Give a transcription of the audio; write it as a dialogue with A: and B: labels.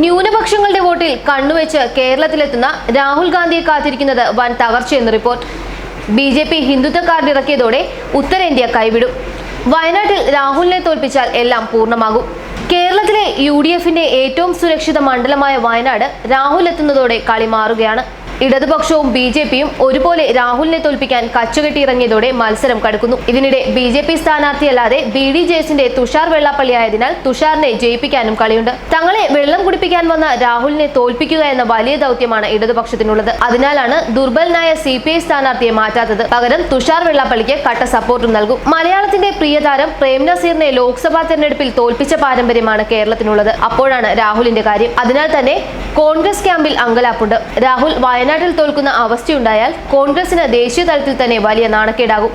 A: ന്യൂനപക്ഷങ്ങളുടെ വോട്ടിൽ കണ്ണുവെച്ച് കേരളത്തിലെത്തുന്ന രാഹുൽ ഗാന്ധിയെ കാത്തിരിക്കുന്നത് വൻ തകർച്ചയെന്ന് report. B J P Hindutva card ഇറക്കിയതോടെ ഉത്തരേന്ത്യ കൈവിടും. വയനാട്ടിൽ രാഹുലിനെ തോൽപ്പിച്ചാൽ എല്ലാം പൂർണമാകും. കേരളത്തിലെ യു ഡി എഫിന്റെ ഏറ്റവും സുരക്ഷിത മണ്ഡലമായ വയനാട് രാഹുൽ എത്തുന്നതോടെ കളി മാറുകയാണ്. ഇടതുപക്ഷവും ബി ജെ പിയും ഒരുപോലെ രാഹുലിനെ തോൽപ്പിക്കാൻ കച്ചുകെട്ടിയിറങ്ങിയതോടെ മത്സരം കടുക്കുന്നു. ഇതിനിടെ ബി ജെ പി സ്ഥാനാർത്ഥിയല്ലാതെ ബി ഡി ജെ എസിന്റെ തുഷാർ വെള്ളാപ്പള്ളി ആയതിനാൽ തുഷാറിനെ ജയിപ്പിക്കാനും കളിയുണ്ട്. തങ്ങളെ വെള്ളം കുടിപ്പിക്കാൻ വന്ന രാഹുലിനെ തോൽപ്പിക്കുക എന്ന വലിയ ദൗത്യമാണ് ഇടതുപക്ഷത്തിനുള്ളത്. അതിനാലാണ് ദുർബലനായ സി പി ഐ സ്ഥാനാർത്ഥിയെ മാറ്റാത്തത്. പകരം തുഷാർ വെള്ളാപ്പള്ളിക്ക് കട്ട സപ്പോർട്ടും നൽകും. മലയാളത്തിന്റെ പ്രിയതാരം പ്രേം നസീറിനെ ലോക്സഭാ തെരഞ്ഞെടുപ്പിൽ തോൽപ്പിച്ച പാരമ്പര്യമാണ് കേരളത്തിനുള്ളത്. അപ്പോഴാണ് രാഹുലിന്റെ കാര്യം. അതിനാൽ തന്നെ കോൺഗ്രസ് ക്യാമ്പിൽ അങ്കലാപ്പുണ്ട്. രാഹുൽ വയനാട്ടിൽ തോൽക്കുന്ന അവസ്ഥയുണ്ടായാൽ കോൺഗ്രസിന് ദേശീയ തലത്തിൽ തന്നെ വലിയ നാണക്കേടാകും.